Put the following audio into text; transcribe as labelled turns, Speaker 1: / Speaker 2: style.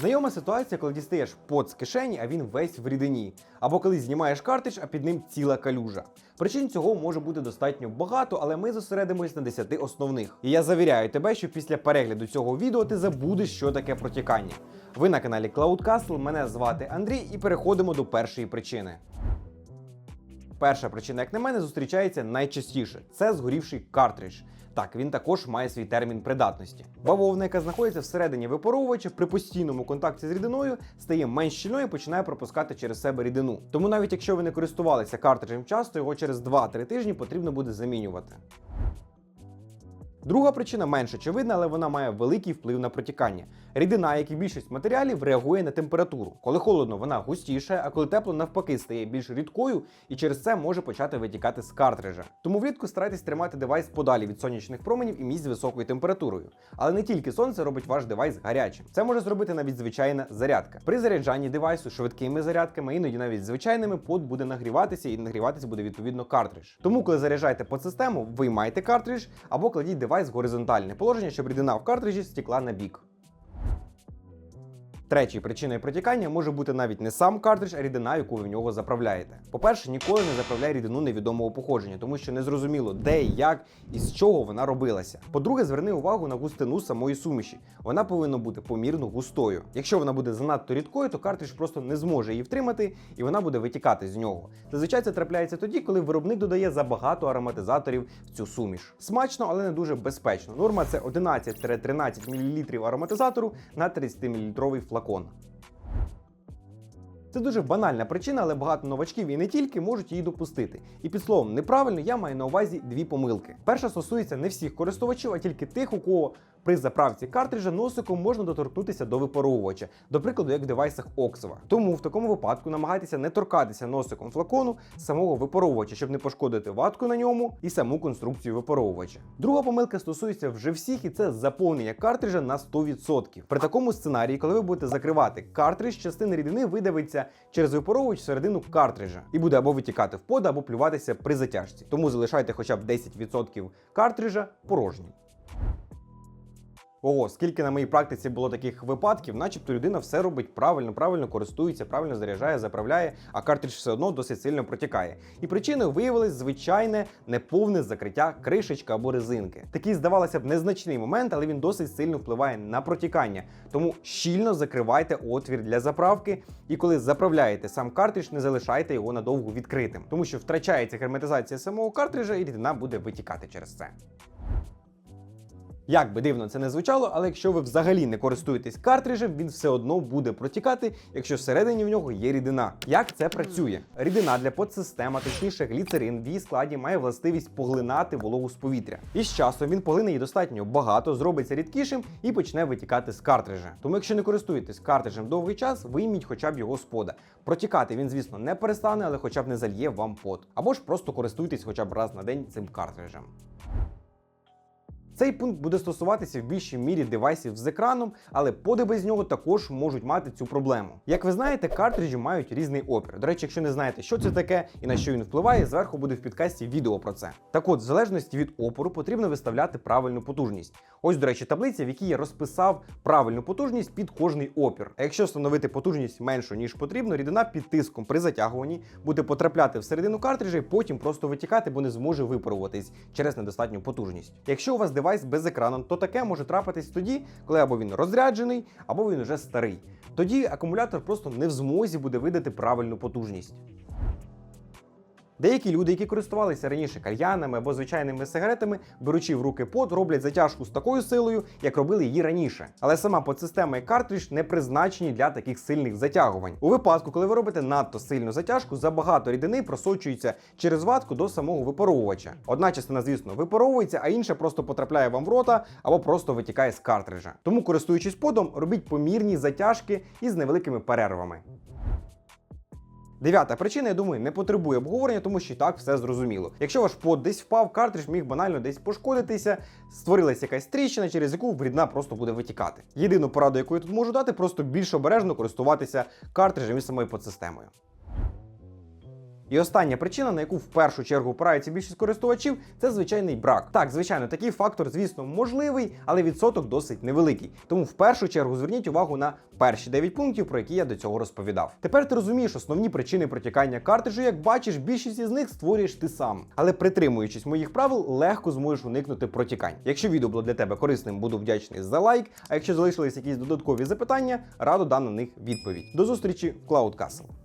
Speaker 1: Знайома ситуація, коли дістаєш пот з кишені, а він весь в рідині. Або коли знімаєш картридж, а під ним ціла калюжа. Причин цього може бути достатньо багато, але ми зосередимось на 10 основних. І я завіряю тебе, що після перегляду цього відео ти забудеш, що таке протікання. Ви на каналі Cloud Castle, мене звати Андрій, і переходимо до першої причини. Перша причина, як на мене, зустрічається найчастіше це згорівший картридж. Так, він також має свій термін придатності. Бавовна, яка знаходиться всередині випаровувача, при постійному контакті з рідиною стає менш щільною і починає пропускати через себе рідину. Тому навіть якщо ви не користувалися картриджем часто, його через 2-3 тижні потрібно буде замінювати. Друга причина менш очевидна, але вона має великий вплив на протікання. Рідина, як і більшість матеріалів, реагує на температуру. Коли холодно, вона густіше, а коли тепло, навпаки, стає більш рідкою і через це може почати витікати з картриджа. Тому влітку старайтесь тримати девайс подалі від сонячних променів і місць з високою температурою. Але не тільки сонце робить ваш девайс гарячим. Це може зробити навіть звичайна зарядка. При заряджанні девайсу швидкими зарядками, іноді навіть звичайними, под буде нагріватися і нагріватися буде відповідно картридж. Тому, коли заряджаєте по систему, виймайте картридж або кладіть девайс в горизонтальне положення, щоб рідина в картриджі стікла на бік. Третьою причиною протікання може бути навіть не сам картридж, а рідина, яку ви в нього заправляєте. По-перше, ніколи не заправляй рідину невідомого походження, тому що не зрозуміло, де, як і з чого вона робилася. По-друге, зверни увагу на густину самої суміші. Вона повинна бути помірно густою. Якщо вона буде занадто рідкою, то картридж просто не зможе її втримати і вона буде витікати з нього. Зазвичай це трапляється тоді, коли виробник додає забагато ароматизаторів в цю суміш. Смачно, але не дуже безпечно. Норма це 11-13 мл ароматизатору на 30 мл флакон. Це дуже банальна причина, але багато новачків і не тільки можуть її допустити. І під словом неправильно я маю на увазі дві помилки. Перша стосується не всіх користувачів, а тільки тих, у кого при заправці картриджа носиком можна доторкнутися до випаровувача, до прикладу, як в девайсах Oxova. Тому в такому випадку намагайтеся не торкатися носиком флакону самого випаровувача, щоб не пошкодити ватку на ньому і саму конструкцію випаровувача. Друга помилка стосується вже всіх, і це заповнення картриджа на 100%. При такому сценарії, коли ви будете закривати картридж, частина рідини видавиться через випаровувач всередину картриджа і буде або витікати в под, або плюватися при затяжці. Тому залишайте хоча б 10% картриджа порожнім. Ого, скільки на моїй практиці було таких випадків, начебто людина все робить правильно, правильно користується, правильно заряджає, заправляє, а картридж все одно досить сильно протікає. І причиною виявилось звичайне неповне закриття кришечка або резинки. Такий, здавалося б, незначний момент, але він досить сильно впливає на протікання. Тому щільно закривайте отвір для заправки, і коли заправляєте сам картридж, не залишайте його надовго відкритим, тому що втрачається герметизація самого картриджа, і рідина буде витікати через це. Як би дивно це не звучало, але якщо ви взагалі не користуєтесь картриджем, він все одно буде протікати, якщо всередині в нього є рідина. Як це працює? Рідина для подсистем, а точніше гліцерин в її складі має властивість поглинати вологу з повітря. І з часом він поглине її достатньо багато, зробиться рідкішим і почне витікати з картриджа. Тому, якщо не користуєтесь картриджем довгий час, вийміть хоча б його з пода. Протікати він, звісно, не перестане, але хоча б не зальє вам пот. Або ж просто користуйтесь хоча б раз на день цим картриджем. Цей пункт буде стосуватися в більшій мірі девайсів з екраном, але поди без нього також можуть мати цю проблему. Як ви знаєте, картриджі мають різний опір. До речі, якщо не знаєте, що це таке і на що він впливає, зверху буде в підкасті відео про це. Так от, в залежності від опору, потрібно виставляти правильну потужність. Ось, до речі, таблиця, в якій я розписав правильну потужність під кожний опір. А якщо встановити потужність меншу, ніж потрібно, рідина під тиском при затягуванні буде потрапляти всередину картриджа і потім просто витікати, бо не зможе випаруватись через недостатню потужність. Якщо у вас девайс без екрану, то таке може трапитись тоді, коли або він розряджений, або він вже старий. Тоді акумулятор просто не в змозі буде видати правильну потужність. Деякі люди, які користувалися раніше кальянами або звичайними сигаретами, беручи в руки под, роблять затяжку з такою силою, як робили її раніше. Але сама подсистема і картридж не призначені для таких сильних затягувань. У випадку, коли ви робите надто сильну затяжку, забагато рідини просочується через ватку до самого випаровувача. Одна частина, звісно, випаровується, а інша просто потрапляє вам в рота або просто витікає з картриджа. Тому, користуючись подом, робіть помірні затяжки із невеликими перервами. Дев'ята причина, я думаю, не потребує обговорення, тому що і так все зрозуміло. Якщо ваш под десь впав, картридж міг банально десь пошкодитися, створилася якась тріщина, через яку брідна просто буде витікати. Єдину пораду, яку я тут можу дати, просто більш обережно користуватися картриджем і самою подсистемою. І остання причина, на яку в першу чергу опирається більшість користувачів, це звичайний брак. Так, звичайно, такий фактор, звісно, можливий, але відсоток досить невеликий. Тому в першу чергу зверніть увагу на перші 9 пунктів, про які я до цього розповідав. Тепер ти розумієш основні причини протікання картриджу. Як бачиш, більшість із них створюєш ти сам. Але притримуючись моїх правил, легко зможеш уникнути протікань. Якщо відео було для тебе корисним, буду вдячний за лайк. А якщо залишились якісь додаткові запитання, радо дам на них відповідь. До зустрічі в Cloud Castle.